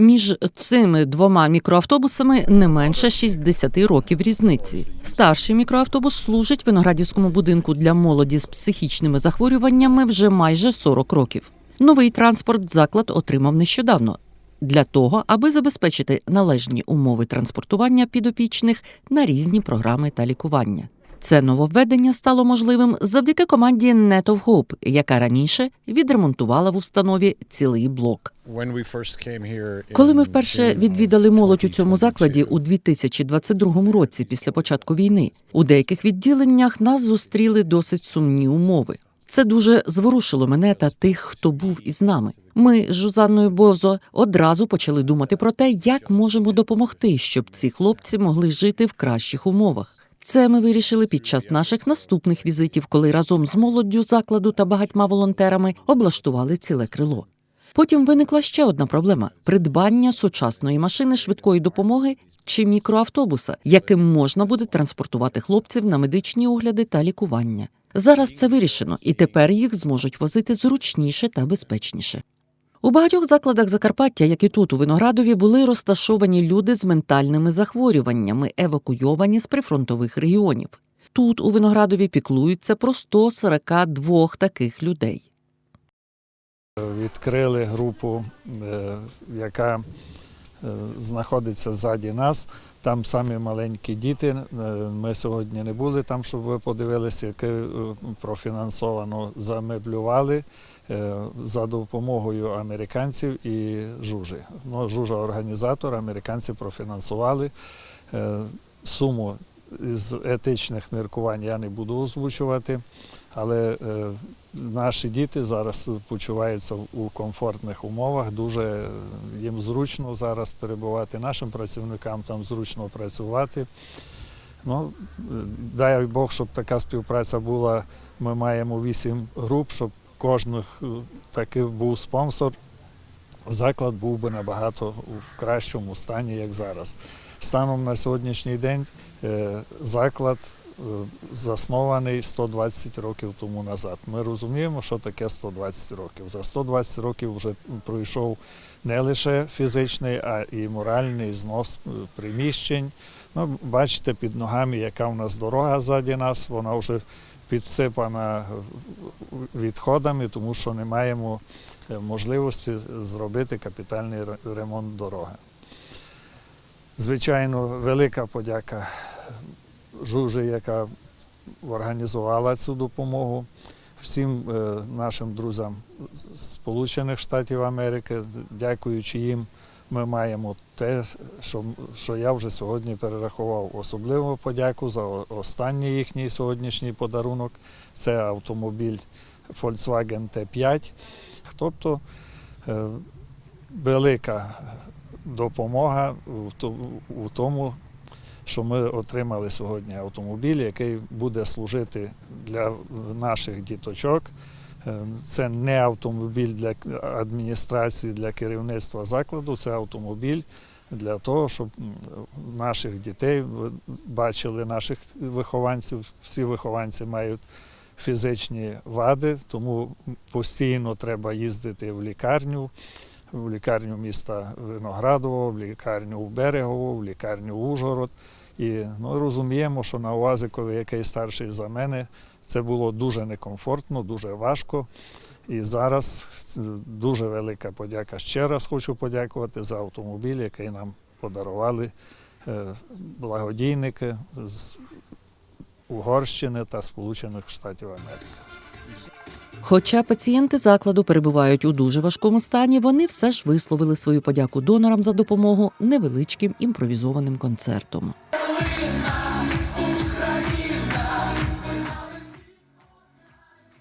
Між цими двома мікроавтобусами не менше 60 років різниці. Старший мікроавтобус служить виноградівському будинку для молоді з психічними захворюваннями вже майже 40 років. Новий транспорт заклад отримав нещодавно для того, аби забезпечити належні умови транспортування підопічних на різні програми та лікування. Це нововведення стало можливим завдяки команді Net of Hope, яка раніше відремонтувала в установі цілий блок. Коли ми вперше відвідали молодь у цьому закладі у 2022 році, після початку війни, у деяких відділеннях нас зустріли досить сумні умови. Це дуже зворушило мене та тих, хто був із нами. Ми з Жузанною Бозо одразу почали думати про те, як можемо допомогти, щоб ці хлопці могли жити в кращих умовах. Це ми вирішили під час наших наступних візитів, коли разом з молоддю закладу та багатьма волонтерами облаштували ціле крило. Потім виникла ще одна проблема: придбання сучасної машини швидкої допомоги чи мікроавтобуса, яким можна буде транспортувати хлопців на медичні огляди та лікування. Зараз це вирішено, і тепер їх зможуть возити зручніше та безпечніше. У багатьох закладах Закарпаття, як і тут у Виноградові, були розташовані люди з ментальними захворюваннями, евакуйовані з прифронтових регіонів. Тут у Виноградові піклуються про 142 таких людей. Відкрили групу, е, яка знаходиться ззаді нас. Там самі маленькі діти. Е, Ми сьогодні не були там, щоб ви подивилися, яке е, профінансовано замеблювали е, за допомогою американців і жужи. Ну, жужа організатор, американці профінансували Е, суму з етичних міркувань я не буду озвучувати, але е, наші діти зараз почуваються у комфортних умовах. Дуже їм зручно зараз перебувати. Нашим працівникам там зручно працювати. Ну, дай Бог, щоб така співпраця була. Ми маємо вісім груп, щоб кожних е, такий був спонсор. Заклад був би набагато в кращому стані, як зараз. Станом на сьогоднішній день е, заклад е, заснований 120 років тому назад. Ми розуміємо, що таке 120 років. За 120 років вже пройшов не лише фізичний, а і моральний знос е, приміщень. Ну, бачите, під ногами, яка в нас дорога ззаді нас, вона вже підсипана відходами, тому що не маємо можливості зробити капітальний ремонт дороги. Звичайно, велика подяка Жужі, яка організувала цю допомогу, всім е, нашим друзям з Сполучених Штатів Америки, дякуючи їм, ми маємо те, що, що я вже сьогодні перерахував. Особливу подяку за останній їхній сьогоднішній подарунок. Це автомобіль Volkswagen T5. Тобто е, велика допомога в тому, що ми отримали сьогодні автомобіль, який буде служити для наших діточок. Е, Це не автомобіль для адміністрації, для керівництва закладу, це автомобіль для того, щоб наших дітей бачили наших вихованців. Всі вихованці мають фізичні вади, тому постійно треба їздити в лікарню, в лікарню міста Виноградово, в лікарню Берегово, в лікарню Ужгород. І ну, розуміємо, що на Уазикові, який старший за мене, це було дуже некомфортно, дуже важко. І зараз е, дуже велика подяка. Ще раз хочу подякувати за автомобіль, який нам подарували е, благодійники з Угорщини та Сполучених Штатів Америки. Хоча пацієнти закладу перебувають у дуже важкому стані, вони все ж висловили свою подяку донорам за допомогу невеличким імпровізованим концертом.